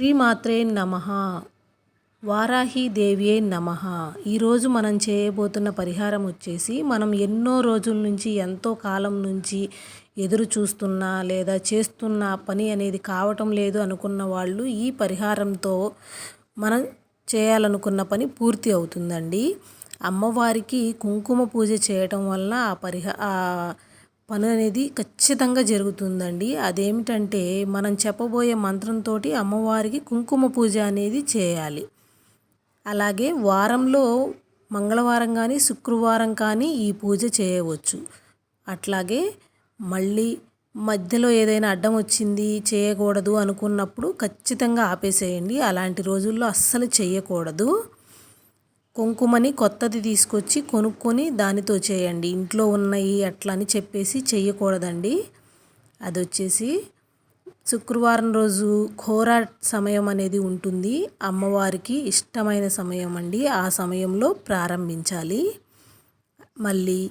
శ్రీమాత్రే నమ. వారాహీదేవియే నమ. ఈరోజు మనం చేయబోతున్న పరిహారం వచ్చేసి మనం ఎన్నో రోజుల నుంచి ఎంతో కాలం నుంచి ఎదురు చూస్తున్న లేదా చేస్తున్న పని అనేది కావటం లేదు అనుకున్న వాళ్ళు ఈ పరిహారంతో మనం చేయాలనుకున్న పని పూర్తి అవుతుందండి. అమ్మవారికి కుంకుమ పూజ చేయటం వల్ల ఆ పరిహా పని అనేది ఖచ్చితంగా జరుగుతుందండి. అదేమిటంటే మనం చెప్పబోయే మంత్రంతో అమ్మవారికి కుంకుమ పూజ అనేది చేయాలి. అలాగే వారంలో మంగళవారం కానీ శుక్రవారం కానీ ఈ పూజ చేయవచ్చు. అట్లాగే మళ్ళీ మధ్యలో ఏదైనా అడ్డం వచ్చింది చేయకూడదు అనుకున్నప్పుడు ఖచ్చితంగా ఆపేసేయండి. అలాంటి రోజుల్లో అస్సలు చేయకూడదు. కుంకుమని కొత్తది తీసుకొచ్చి కొనుక్కొని దానితో చేయండి. ఇంట్లో ఉన్నాయి అట్లా అని చెప్పేసి చెయ్యకూడదండి. అది వచ్చేసి శుక్రవారం రోజు ఘోర సమయం అనేది ఉంటుంది. అమ్మవారికి ఇష్టమైన సమయం అండి. ఆ సమయంలో ప్రారంభించాలి. మళ్ళీ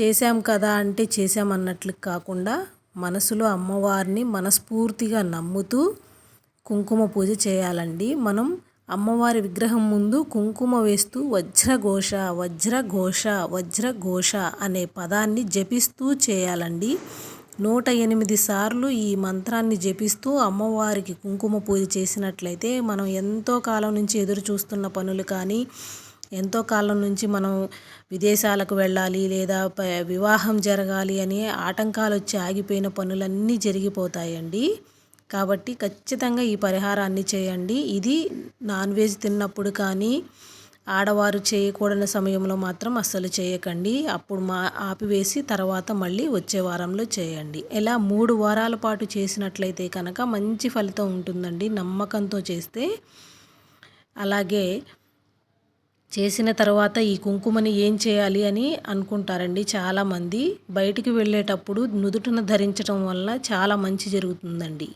చేశాం కదా అంటే చేశామన్నట్లు కాకుండా మనసులో అమ్మవారిని మనస్ఫూర్తిగా నమ్ముతూ కుంకుమ పూజ చేయాలండి. మనం అమ్మవారి విగ్రహం ముందు కుంకుమ వేస్తూ వజ్రఘోష వజ్రఘోష వజ్రఘోష అనే పదాన్ని జపిస్తూ చేయాలండి. నూట ఎనిమిది సార్లు ఈ మంత్రాన్ని జపిస్తూ అమ్మవారికి కుంకుమ పూజ చేసినట్లయితే మనం ఎంతో కాలం నుంచి ఎదురు చూస్తున్న పనులు కానీ ఎంతో కాలం నుంచి మనం విదేశాలకు వెళ్ళాలి లేదా వివాహం జరగాలి అని ఆటంకాలు వచ్చి ఆగిపోయిన పనులన్నీ జరిగిపోతాయండి. కాబట్టి ఖచ్చితంగా ఈ పరిహారాన్ని చేయండి. ఇది నాన్ వెజ్ తిన్నప్పుడు కానీ ఆడవారు చేయకూడని సమయంలో మాత్రం అస్సలు చేయకండి. అప్పుడు మా ఆపివేసి తర్వాత మళ్ళీ వచ్చే వారంలో చేయండి. ఇలా మూడు వారాల పాటు చేసినట్లయితే కనుక మంచి ఫలితం ఉంటుందండి. నమ్మకంతో చేస్తే. అలాగే చేసిన తర్వాత ఈ కుంకుమని ఏం చేయాలి అని అనుకుంటారండి చాలామంది. బయటికి వెళ్ళేటప్పుడు నుదుటిన ధరించడం వల్ల చాలా మంచి జరుగుతుందండి.